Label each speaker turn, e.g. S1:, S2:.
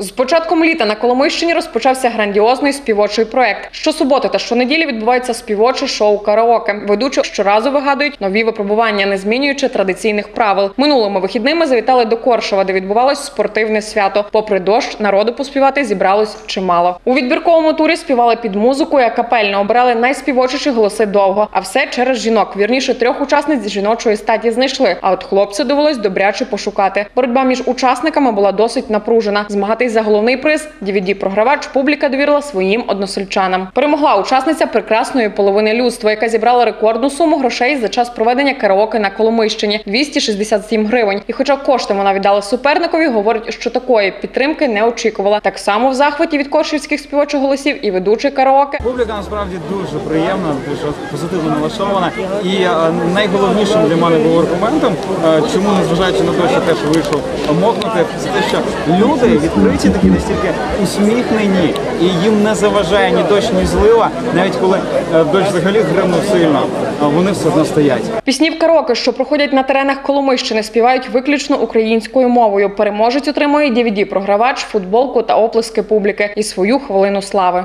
S1: З початком літа на Коломийщині розпочався грандіозний співочий проект. Щосуботи та щонеділі відбувається співоче шоу караоке. Ведучі щоразу вигадують нові випробування, не змінюючи традиційних правил. Минулими вихідними завітали до Коршова, де відбувалось спортивне свято. Попри дощ, народу поспівати зібралось чимало. У відбірковому турі співали під музику, і акапельно обирали найспівочіші голоси довго. А все через жінок. Вірніше трьох учасниць з жіночої статі знайшли. А от хлопця довелось добряче пошукати. Боротьба між учасниками була досить напружена. Змагатись за головний приз DVD-програвач публіка довірила своїм односельчанам. Перемогла учасниця прекрасної половини людства, яка зібрала рекордну суму грошей за час проведення караоке на Коломийщині 267 гривень. І, хоча кошти вона віддала суперникові, говорить, що такої підтримки не очікувала. Так само в захваті від коршівських співочих голосів і ведучий караоке
S2: Публіка насправді дуже приємна, дуже позитивно налаштована. І е, найголовнішим для мене був аргументом, е, чому незважаючи на те, що теж вийшов мокнути, це те, що люди відкриті такі настільки усміхнені, і їм не заважає ні дощ, ні злива, навіть коли е, дощ взагалі гримнув сильно, вони все одно стоять.
S1: Пісні в караоке, що проходять на теренах Коломищини, співають виключно українською мовою. Переможець отримує DVD-програвач, футболку та оплески публіки і свою хвилину слави.